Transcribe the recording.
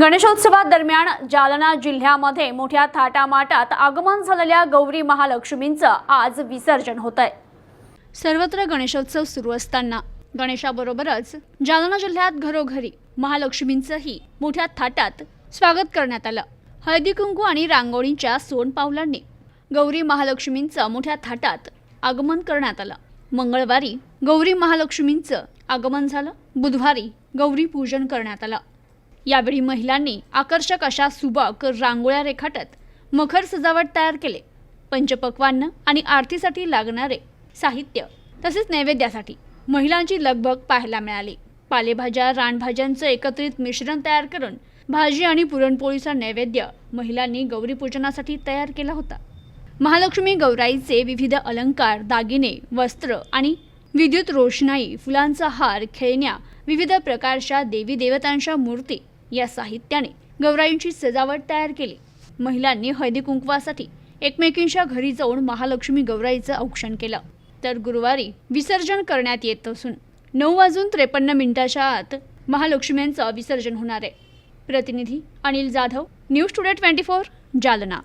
गणेशोत्सवादरम्यान जालना जिल्ह्यामध्ये मोठ्या थाटामाटात आगमन झालेल्या गौरी महालक्ष्मींचं आज विसर्जन होत आहे सर्वत्र गणेशोत्सव सुरू असताना गणेशाबरोबरच जालना जिल्ह्यात घरोघरी महालक्ष्मींचंही मोठ्या थाटात स्वागत करण्यात आलं. हळदी कुंकू आणि रांगोळीच्या सोनपावलांनी गौरी महालक्ष्मींचं मोठ्या थाटात आगमन करण्यात आलं. मंगळवारी गौरी महालक्ष्मींचं आगमन झालं. बुधवारी गौरी पूजन करण्यात आलं. यावेळी महिलांनी आकर्षक अशा सुबक रांगोळ्या रेखाटत मखर सजावट तयार केले. पंचपक्वान्न आणि आरतीसाठी लागणारे साहित्य तसेच नैवेद्यासाठी महिलांची लगबग पाहायला मिळाली. पालेभाज्या रानभाज्यांचं एकत्रित मिश्रण तयार करून भाजी आणि पुरणपोळीचा नैवेद्य महिलांनी गौरीपूजनासाठी तयार केला होता. महालक्ष्मी गौराईचे विविध अलंकार दागिने वस्त्र आणि विद्युत रोषणाई फुलांचा हार खेळण्या विविध प्रकारच्या देवी देवतांच्या मूर्ती या साहित्याने गौराईंची सजावट तयार केली. महिलांनी हळदी कुंकवासाठी एकमेकींच्या घरी जाऊन महालक्ष्मी गौराईचं औक्षण केलं. तर गुरुवारी विसर्जन करण्यात येत असून नऊ वाजून त्रेपन्न मिनिटाच्या आत महालक्ष्म्यांचं विसर्जन होणार आहे. प्रतिनिधी Anil Jadhav news today twenty four Jalna.